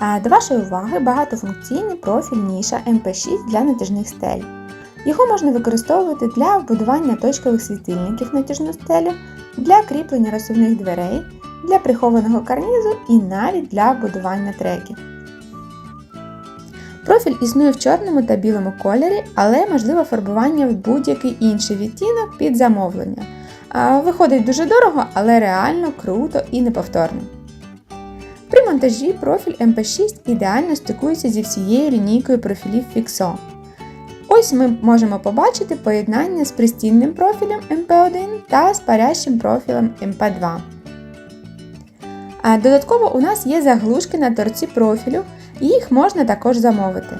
До вашої уваги багатофункційний профіль ніша MP6 для натяжних стель. Його можна використовувати для вбудування точкових світильників на натяжну стелю, для кріплення розсувних дверей, для прихованого карнізу і навіть для вбудування треків. Профіль існує в чорному та білому кольорі, але можливо фарбування в будь-який інший відтінок під замовлення. Виходить дуже дорого, але реально круто і неповторно. При монтажі профіль MP6 ідеально стикується зі всією лінійкою профілів Fixo. Ось ми можемо побачити поєднання з пристінним профілем MP1 та з парящим профілем MP2. А Додатково у нас є заглушки на торці профілю, і їх можна також замовити.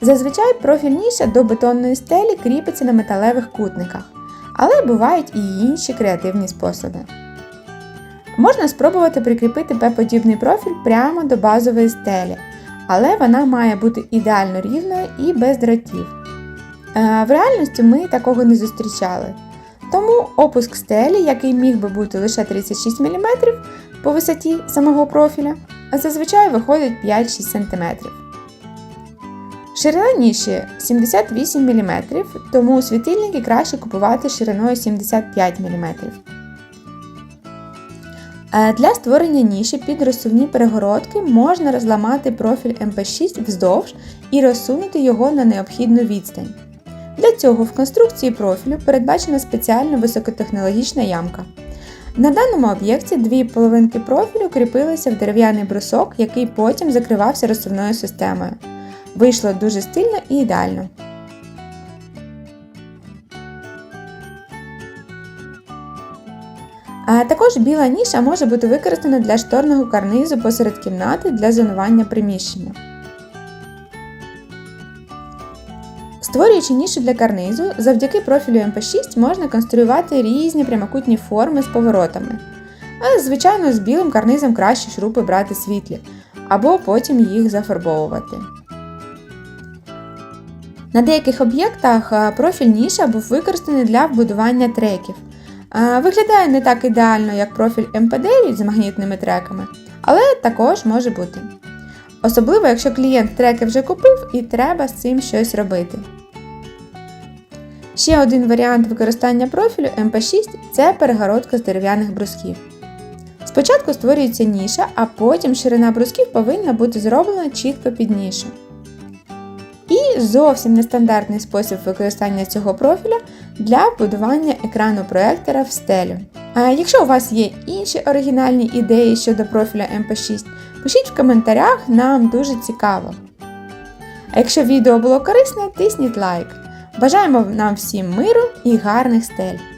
Зазвичай профіль ніша до бетонної стелі кріпиться на металевих кутниках, але бувають і інші креативні способи. Можна спробувати прикріпити П-подібний профіль прямо до базової стелі, але вона має бути ідеально рівною і без дротів. Е, В реальності ми такого не зустрічали. Тому опуск стелі, який міг би бути лише 36 мм по висоті самого профіля, зазвичай виходить 5-6 см. Ширина ніші 78 мм, тому світильники краще купувати шириною 75 мм. Е, Для створення ніші під розсувні перегородки можна розламати профіль MP6 вздовж і розсунути його на необхідну відстань. Для цього в конструкції профілю передбачена спеціальна високотехнологічна ямка. На даному об'єкті дві половинки профілю кріпилися в дерев'яний брусок, який потім закривався розсувною системою. Вийшло дуже стильно і ідеально. Також біла ніша може бути використана для шторного карнизу посеред кімнати для зонування приміщення. Створюючи нішу для карнизу, завдяки профілю MP6 можна конструювати різні прямокутні форми з поворотами. А звичайно, з білим карнизом краще шурупи брати світлі, або потім їх зафарбовувати. На деяких об'єктах профіль ніша був використаний для вбудування треків. А, Виглядає не так ідеально, як профіль MP9 з магнітними треками, але також може бути. Особливо, якщо клієнт треки вже купив і треба з цим щось робити. Ще один варіант використання профілю MP6 це перегородка з дерев'яних брусків. Спочатку створюється ніша, а потім ширина брусків повинна бути зроблена чітко під нішу. Зовсім нестандартний спосіб використання цього профіля для будування екрану проектора в стелю. А якщо у вас є інші оригінальні ідеї щодо профіля MP6, пишіть в коментарях, нам дуже цікаво. А якщо відео було корисне, тисніть лайк. Бажаємо нам всім миру і гарних стель!